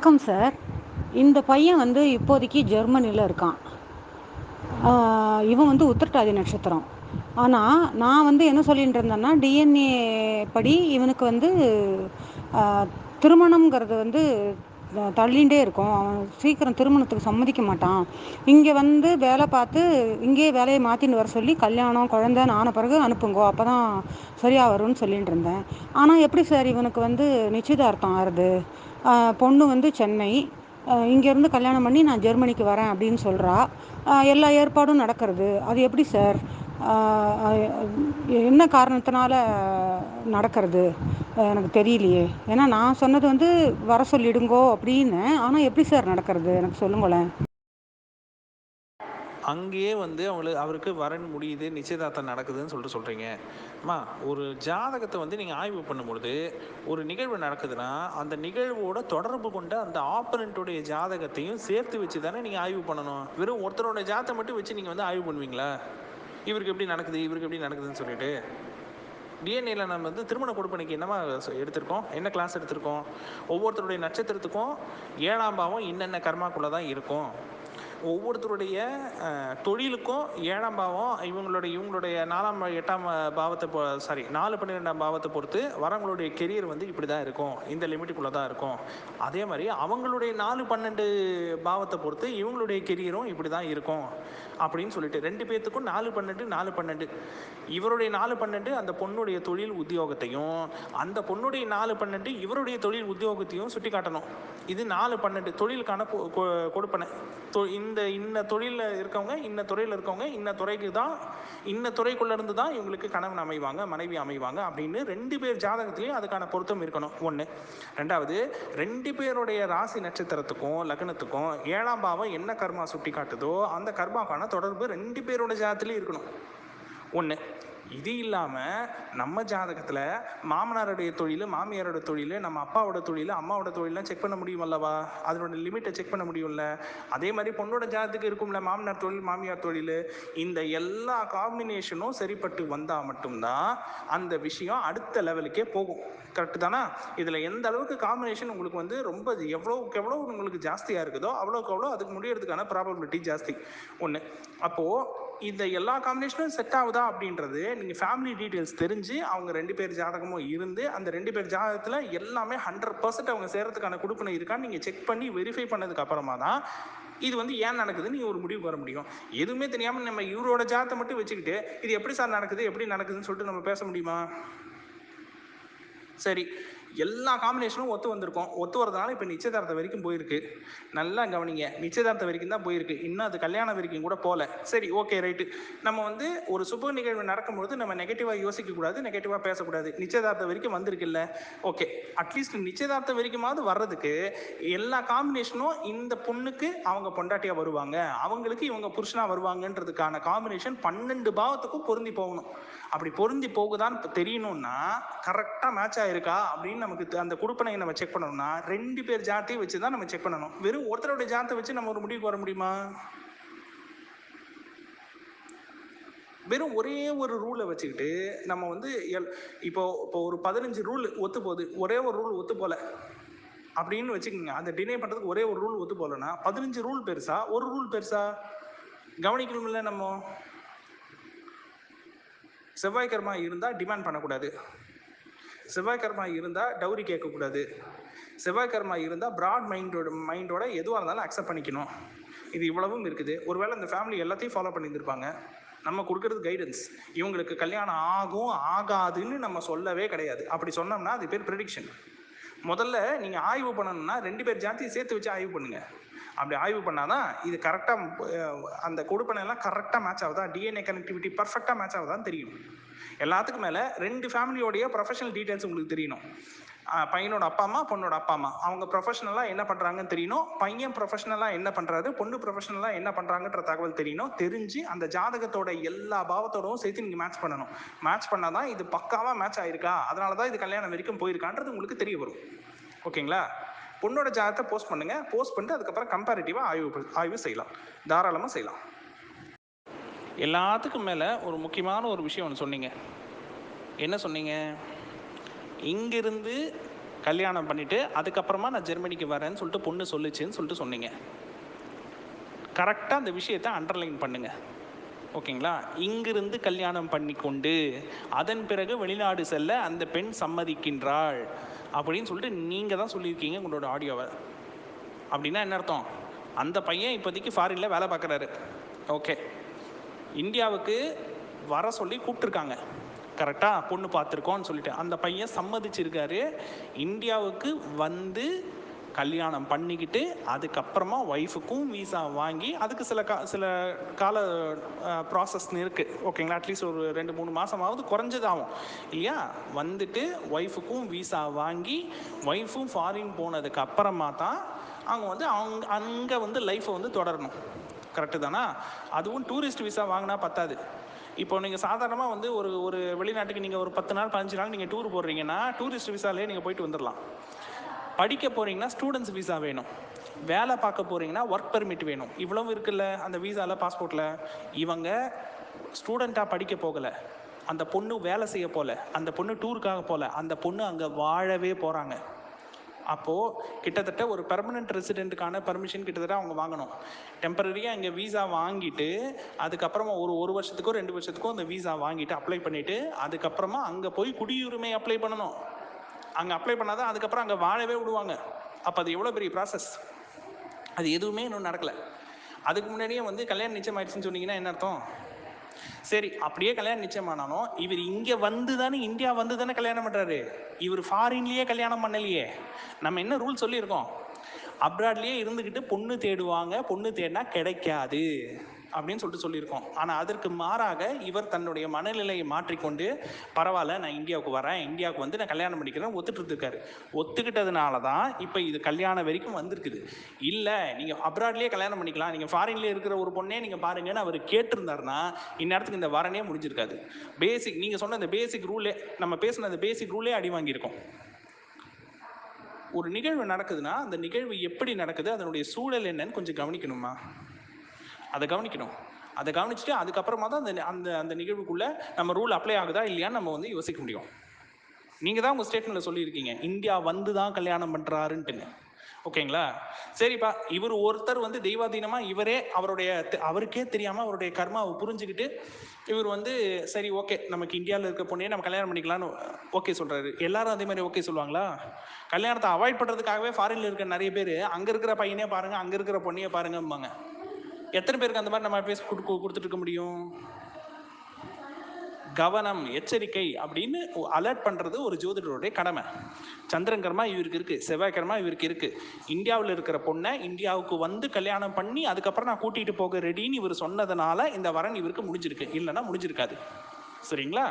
வணக்கம் சார். இந்த பையன் வந்து இப்போதைக்கு ஜெர்மனியில் இருக்கான். இவன் வந்து உத்திரட்டாதி நட்சத்திரம். ஆனால் நான் வந்து என்ன சொல்லிட்டு இருந்தேன்னா டிஎன்ஏ படி இவனுக்கு வந்து திருமணங்கிறது வந்து தள்ளிகிட்டே தள்ளிண்டே இருக்கும். அவன் சீக்கிரம் திருமணத்துக்கு சம்மதிக்க மாட்டான். இங்கே வந்து வேலை பார்த்து இங்கேயே வேலையை மாற்றின்னு வர சொல்லி கல்யாணம் குழந்தைன்னு ஆன பிறகு அனுப்புங்கோ. அப்போ தான் சரியாக வரும்னு சொல்லிட்டு இருந்தேன். ஆனால் எப்படி சார் இவனுக்கு வந்து நிச்சயதார்த்தம் ஆறுது? பொண்ணு வந்து சென்னை. இங்கேருந்து கல்யாணம் பண்ணி நான் ஜெர்மனிக்கு வரேன் அப்படின்னு சொல்கிறா எல்லா ஏற்பாடும் நடக்கிறது. அது எப்படி சார்? என்ன காரணத்தினால நடக்கிறது? எனக்கு தெரியலையே. ஏன்னா நான் சொன்னது வந்து வர சொல்லிடுங்கோ அப்படின்னு. ஆனால் எப்படி சார் நடக்கிறது? எனக்கு சொல்லுங்களேன். அங்கேயே வந்து அவங்களுக்கு அவருக்கு வரன் முடியுது நிச்சயதார்த்தம் நடக்குதுன்னு சொல்லிட்டு சொல்கிறீங்க அம்மா ஒரு ஜாதகத்தை வந்து நீங்கள் ஆய்வு பண்ணும்பொழுது ஒரு நிகழ்வு நடக்குதுன்னா அந்த நிகழ்வோட தொடர்பு கொண்ட அந்த ஆப்பரண்ட்டுடைய ஜாதகத்தையும் சேர்த்து வச்சு தானே நீங்கள் ஆய்வு பண்ணணும். வெறும் ஒருத்தரோட ஜாதகத்தை மட்டும் வச்சு நீங்கள் வந்து ஆய்வு பண்ணுவீங்களா? இவருக்கு எப்படி நடக்குது இவருக்கு எப்படி நடக்குதுன்னு சொல்லிட்டு. டிஎன்ஏல நம்ம வந்து திருமண கொடுப்பனைக்கு என்னமா எடுத்திருக்கோம்? என்ன கிளாஸ் எடுத்திருக்கோம்? ஒவ்வொருத்தருடைய நட்சத்திரத்துக்கும் ஏழாம் பாவம் என்னென்ன கர்மாக்குள்ளே தான் இருக்கும்? ஒவ்வொருத்தருடைய தொழிலுக்கும் ஏழாம் பாவம் இவங்களுடைய இவங்களுடைய நாலாம் எட்டாம் பாவத்தை சாரி நாலு பன்னிரெண்டாம் பாவத்தை பொறுத்து வரவங்களுடைய கெரியர் வந்து இப்படி தான் இருக்கும். இந்த லிமிட்டுக்குள்ளே தான் இருக்கும். அதே மாதிரி அவங்களுடைய நாலு பன்னெண்டு பாவத்தை பொறுத்து இவங்களுடைய கெரியரும் இப்படி தான் இருக்கும். அப்படின்னு சொல்லிட்டு ரெண்டு பேர்த்துக்கும் நாலு பன்னெண்டு நாலு பன்னெண்டு. இவருடைய நாலு பன்னெண்டு அந்த பொண்ணுடைய தொழில் உத்தியோகத்தையும் அந்த பொண்ணுடைய நாலு பன்னெண்டு இவருடைய தொழில் உத்தியோகத்தையும் சுட்டி காட்டணும் இது நாலு பன்னெண்டு தொழிலுக்கான கொ- கொ- கொடுப்பனை. தொ- இந்த இந்த இன்ன தொழிலில் இருக்கவங்க இன்ன துறையில் இருக்கவங்க இன்ன துறைக்கு தான் இன்ன துறைக்குள்ளேருந்து தான் இவங்களுக்கு கணவன் அமைவாங்க மனைவி அமைவாங்க அப்படின்னு ரெண்டு பேர் ஜாதகத்துலேயும் அதுக்கான பொருத்தம் இருக்கணும். ஒன்று ரெண்டாவது ரெண்டு பேருடைய ராசி நட்சத்திரத்துக்கும் லக்னத்துக்கும் ஏழாம் பாவம் என்ன கர்மா சுட்டி காட்டுதோ அந்த கர்மாக்கான தொடர்பு ரெண்டு பேரோட ஜாதத்துலேயும் இருக்கணும். ஒன்று இது இல்லாமல் நம்ம ஜாதகத்தில் மாமனாருடைய தொழில் மாமியாரோட தொழில் நம்ம அப்பாவோட தொழில் அம்மாவோட தொழிலாம் செக் பண்ண முடியும் அல்லவா? அதனோட லிமிட்டை செக் பண்ண முடியும்ல? அதே மாதிரி பொண்ணோட ஜாதகத்துக்கு இருக்கும்ல மாமனார் தொழில் மாமியார் தொழில். இந்த எல்லா காம்பினேஷனும் சரிப்பட்டு வந்தால் மட்டும்தான் அந்த விஷயம் அடுத்த லெவலுக்கே போகும். கரெக்டு தானா? இதில் எந்த அளவுக்கு காம்பினேஷன் உங்களுக்கு வந்து ரொம்ப எவ்வளோக்கு எவ்வளோ உங்களுக்கு ஜாஸ்தியாக இருக்குதோ அவ்வளோக்கு அவ்வளோ அதுக்கு முடியறதுக்கான ப்ராபபிலிட்டி ஜாஸ்தி. ஒன்று அப்போது இந்த எல்லா காம்பினேஷனும் செட் ஆகுதா அப்படின்றது நீங்கள் ஃபேமிலி டீட்டெயில்ஸ் தெரிஞ்சு அவங்க ரெண்டு பேர் ஜாதகமும் இருந்து அந்த ரெண்டு பேர் ஜாதகத்தில் எல்லாமே ஹண்ட்ரட் பர்சன்ட் அவங்க சேரத்துக்கான கொடுப்பினை இருக்கான்னு நீங்கள் செக் பண்ணி வெரிஃபை பண்ணதுக்கு அப்புறமா தான் இது வந்து ஏன் நடக்குதுன்னு நீங்கள் ஒரு முடிவு வர முடியும். எதுவுமே தெரியாமல் நம்ம இவரோட ஜாதத்தை மட்டும் வச்சுக்கிட்டு இது எப்படி சார் நடக்குது எப்படி நடக்குதுன்னு சொல்லிட்டு நம்ம பேச முடியுமா? சரி. எல்லா காம்பினேஷனும் ஒத்து வந்திருக்கும். ஒத்து வரதுனால இப்போ நிச்சயதார்த்தம் வரைக்கும் போயிருக்கு. நல்லா கவனிங்க. நிச்சயதார்த்தம் வரைக்கும் தான் போயிருக்கு. இன்னும் அது கல்யாணம் வரைக்கும் கூட போகல சரி ஓகே ரைட்டு நம்ம வந்து ஒரு சுப நிகழ்வு நடக்கும்போது நம்ம நெகட்டிவாக யோசிக்கக்கூடாது நெகட்டிவாக பேசக்கூடாது. நிச்சயதார்த்தம் வரைக்கும் வந்திருக்குல்ல. ஓகே அட்லீஸ்ட் நிச்சயதார்த்தம் வரைக்குமாவது வர்றதுக்கு எல்லா காம்பினேஷனும் இந்த பொண்ணுக்கு அவங்க பொண்டாட்டியாக வருவாங்க. அவங்களுக்கு இவங்க புருஷனாக வருவாங்கன்றதுக்கான காம்பினேஷன் பன்னெண்டு பாவத்துக்கும் பொருந்தி போகணும். அப்படி பொருந்தி போகுதான்னு தெரியணும்னா கரெக்டாக மேட்ச் ஆயிருக்கா? அப்படின்னு நமக்கு அந்த கொடுப்பனை நம்ம செக் பண்ணணும்னா ரெண்டு பேர் ஜாத்தையும் வச்சு தான் நம்ம செக் பண்ணணும். வெறும் ஒருத்தருடைய ஜாத்தை வச்சு நம்ம ஒரு முடிவுக்கு வர முடியுமா? வெறும் ஒரே ஒரு ரூலை வச்சுக்கிட்டு நம்ம வந்து எல்- இப்போ இப்போ ஒரு பதினஞ்சு ரூல் ஒத்து போகுது ஒரே ஒரு ரூல் ஒத்து போல அப்படின்னு வச்சுக்கோங்க. அந்த டினை பண்ணுறதுக்கு ஒரே ஒரு ரூல் ஒத்து போகலன்னா பதினஞ்சு ரூல் பெருசா? ஒரு ரூல் பெருசா? கவனிக்கணும்ல நம்ம. செவ்வாய் கர்மா இருந்தால் டிமாண்ட் பண்ணக்கூடாது. செவ்வாய் கர்மா இருந்தால் டவுரி கேட்கக்கூடாது செவ்வாய் கர்மா இருந்தால் ப்ராட் மைண்டோட மைண்டோட எதுவாக இருந்தாலும் அக்செப்ட் பண்ணிக்கணும். இது இவ்வளவும் இருக்குது. ஒருவேளை இந்த ஃபேமிலி எல்லாத்தையும் ஃபாலோ பண்ணியிருந்திருப்பாங்க. நம்ம கொடுக்கறது கைடன்ஸ் இவங்களுக்கு கல்யாணம் ஆகும் ஆகாதுன்னு நம்ம சொல்லவே கிடையாது. அப்படி சொன்னோம்னா அது பேர் ப்ரெடிக்ஷன் முதல்ல நீங்கள் ஆய்வு பண்ணணும்னா ரெண்டு பேர் ஜாத்தியை சேர்த்து வச்சு ஆய்வு பண்ணுங்கள் அப்படி ஆய்வு பண்ணாதான் இது கரெக்டாக அந்த கொடுப்பனை எல்லாம் கரெக்டாக மேட்ச் ஆகுதா? டிஎன்ஏ கனெக்டிவிட்டி பர்ஃபெக்டாக மேட்ச் ஆகுதான்னு தெரியும். எல்லாத்துக்கும் மேலே ரெண்டு ஃபேமிலியோடைய ப்ரொஃபஷனல் டீட்டெயில்ஸ் உங்களுக்கு தெரியணும். பையனோட அப்பா அம்மா பொண்ணோட அப்பா அம்மா. அவங்க ப்ரொஃபஷனலாக என்ன பண்ணுறாங்கன்னு தெரியணும். பையன் ப்ரொஃபஷனலாக என்ன பண்ணுறாரு பொண்ணு ப்ரொஃபஷனலாக என்ன பண்ணுறாங்கன்ற தகவல் தெரியணும். தெரிஞ்சு அந்த ஜாதகத்தோட எல்லா பாவத்தோடவும் சேர்த்து நீங்கள் மேட்ச் பண்ணணும். மேட்ச் பண்ணால் தான் இது பக்காவாக மேட்ச் ஆயிருக்கா? அதனால தான் இது கல்யாணம் வரைக்கும் போயிருக்கான்றது உங்களுக்கு தெரிய வரும். ஓகேங்களா? பொண்ணோட ஜாதகத்தை போஸ்ட் பண்ணுங்க. போஸ்ட் பண்ணிட்டு அதுக்கப்புறம் கம்பேரிட்டிவாக ஆய்வு ஆய்வு செய்யலாம். தாராளமாக செய்யலாம். எல்லாத்துக்கும் மேலே ஒரு முக்கியமான ஒரு விஷயம் ஒன்று சொன்னீங்க. என்ன சொன்னீங்க? இங்கிருந்து கல்யாணம் பண்ணிவிட்டு அதுக்கப்புறமா நான் ஜெர்மனிக்கு வரேன்னு சொல்லிட்டு பொண்ணு சொல்லுச்சுன்னு சொல்லிட்டு சொன்னீங்க. கரெக்டாக அந்த விஷயத்தை அண்டர்லைன் பண்ணுங்கள் ஓகேங்களா? இங்கிருந்து கல்யாணம் பண்ணி கொண்டு அதன் பிறகு வெளிநாடு செல்ல அந்த பெண் சம்மதிக்கின்றாள். அப்படின்னு சொல்லிட்டு நீங்கள் தான் சொல்லியிருக்கீங்க உங்களோட ஆடியோவை. அப்படின்னா என்ன அர்த்தம்? அந்த பையன் இப்போதைக்கு ஃபாரினில் வேலை பார்க்குறாரு. ஓகே. இந்தியாவுக்கு வர சொல்லி கூப்பிட்ருக்காங்க கரெக்டாக பொண்ணு பார்த்துருக்கோன்னு சொல்லிட்டு. அந்த பையன் சம்மதிச்சிருக்காரு. இந்தியாவுக்கு வந்து கல்யாணம் பண்ணிக்கிட்டு அதுக்கப்புறமா ஒய்ஃபுக்கும் விசா வாங்கி அதுக்கு சில கா சில கால ப்ராசஸ்னு இருக்குது ஓகேங்களா அட்லீஸ்ட் ஒரு ரெண்டு மூணு மாதமாவது குறைஞ்சதாகும். இல்லையா? வந்துட்டு ஒய்ஃபுக்கும் விசா வாங்கி ஒய்ஃபும் ஃபாரின் போனதுக்கு அப்புறமா தான் அவங்க வந்து அவங்க அங்கே வந்து லைஃப்பை வந்து தொடரணும். கரெக்டு தானா? அதுவும் டூரிஸ்ட் விசா வாங்கினா பத்தாது. இப்போ நீங்கள் சாதாரணமாக வந்து ஒரு ஒரு வெளிநாட்டுக்கு நீங்கள் ஒரு பத்து நாள் பதினஞ்சு நாள் நீங்கள் டூர் போடுறீங்கன்னா டூரிஸ்ட் விசாலே நீங்கள் போயிட்டு வந்துடலாம் படிக்க போகிறீங்கன்னா ஸ்டூடெண்ட்ஸ் விசா வேணும். வேலை பார்க்க போகிறீங்கன்னா ஒர்க் பெர்மிட் வேணும். இவ்வளவு இருக்குல்ல அந்த விசாவில் பாஸ்போர்ட்டில் இவங்க ஸ்டூடெண்ட்டாக படிக்க போகலை. அந்த பொண்ணு வேலை செய்ய போகல அந்த பொண்ணு டூருக்காக போகல அந்த பொண்ணு அங்கே வாழவே போகிறாங்க அப்போது கிட்டத்தட்ட ஒரு பெர்மனெண்ட் ரெசிடென்ட்டுக்கான பர்மிஷன் கிட்டத்தட்ட அவங்க வாங்கணும். டெம்பரரியாக இங்கே வீசா வாங்கிட்டு அதுக்கப்புறமா ஒரு ஒரு வருஷத்துக்கோ ரெண்டு வருஷத்துக்கோ அந்த வீசா வாங்கிட்டு அப்ளை பண்ணிவிட்டு அதுக்கப்புறமா அங்கே போய் குடியுரிமை அப்ளை பண்ணணும். அங்கே அப்ளை பண்ணாதான் அதுக்கப்புறம் அங்கே வாழவே விடுவாங்க. அப்போ அது எவ்வளோ பெரிய ப்ராசஸ் அது எதுவுமே இன்னும் நடக்கலை. அதுக்கு முன்னாடியே வந்து கல்யாணம் நிச்சயம் ஆயிடுச்சுன்னு சொன்னீங்கன்னா என்ன அர்த்தம்? சரி அப்படியே கல்யாணம் நிச்சயமானாலும் இவர் இங்கே வந்து தானே இந்தியா வந்து தானே கல்யாணம் பண்ணுறாரு இவர் ஃபாரின்லேயே கல்யாணம் பண்ணலையே. நம்ம என்ன ரூல் சொல்லியிருக்கோம்? அப்ராட்லேயே இருந்துக்கிட்டு பொண்ணு தேடுவாங்க பொண்ணு தேடினா கிடைக்காது. அப்படின்னு சொல்லிட்டு சொல்லியிருக்கோம். ஆனால் அதற்கு மாறாக இவர் தன்னுடைய மனநிலையை மாற்றிக்கொண்டு பரவாயில்ல நான் இந்தியாவுக்கு வரேன் இந்தியாவுக்கு வந்து நான் கல்யாணம் பண்ணிக்கிறேன் ஒத்துட்டு இருக்காரு ஒத்துக்கிட்டதுனால தான் இப்போ இது கல்யாணம் வரைக்கும் வந்திருக்குது. இல்லை நீங்கள் அப்ராட்லேயே கல்யாணம் பண்ணிக்கலாம். நீங்கள் ஃபாரின்லேயே இருக்கிற ஒரு பொண்ணே நீங்கள் பாருங்கன்னு அவர் கேட்டிருந்தாருன்னா இந்நேரத்துக்கு இந்த வரனே முடிஞ்சிருக்காது. பேசிக் நீங்கள் சொன்ன இந்த பேசிக் ரூலே நம்ம பேசின அந்த பேசிக் ரூலே அடி வாங்கியிருக்கோம். ஒரு நிகழ்வு நடக்குதுன்னா அந்த நிகழ்வு எப்படி நடக்குது அதனுடைய சூழல் என்னன்னு கொஞ்சம் கவனிக்கணுமா? அதை கவனிக்கணும். அதை கவனிச்சுட்டு அதுக்கப்புறமா தான் அந்த அந்த அந்த நிகழ்வுக்குள்ளே நம்ம ரூல் அப்ளை ஆகுதா இல்லையான்னு நம்ம வந்து யோசிக்க முடியும். நீங்கள் தான் உங்கள் ஸ்டேட்மெண்ட்டில் சொல்லியிருக்கீங்க. இந்தியா வந்து தான் கல்யாணம் பண்ணுறாருன்ட்டுன்னு ஓகேங்களா? சரிப்பா. இவர் ஒருத்தர் வந்து தெய்வாதீனமாக இவரே அவருடைய அவருக்கே தெரியாமல் அவருடைய கர்மாவை புரிஞ்சுக்கிட்டு இவர் வந்து சரி ஓகே. நமக்கு இந்தியாவில் இருக்க பொண்ணையே நம்ம கல்யாணம் பண்ணிக்கலாம்னு ஓகே சொல்கிறாரு எல்லாரும் அதே மாதிரி ஓகே சொல்லுவாங்களா? கல்யாணத்தை அவாய்ட் பண்ணுறதுக்காகவே ஃபாரினில் இருக்க நிறைய பேர் அங்கே இருக்கிற பையனே பாருங்கள் அங்கே இருக்கிற பொண்ணையே பாருங்கம்பாங்க. எத்தனை பேருக்கு அந்த மாதிரி நம்ம அட்வைஸ் கொடுத்துட்டு இருக்க முடியும்? கவனம் எச்சரிக்கை அப்படின்னு அலர்ட் பண்ணுறது ஒரு ஜோதிடருடைய கடமை. சந்திரன் இவருக்கு இருக்குது செவ்வாய் இவருக்கு இருக்குது இந்தியாவில் இருக்கிற பொண்ணை இந்தியாவுக்கு வந்து கல்யாணம் பண்ணி அதுக்கப்புறம் நான் கூட்டிகிட்டு போக ரெடின்னு இவர் சொன்னதுனால இந்த வரன் இவருக்கு முடிஞ்சிருக்கு. இல்லைன்னா முடிஞ்சிருக்காது. சரிங்களா?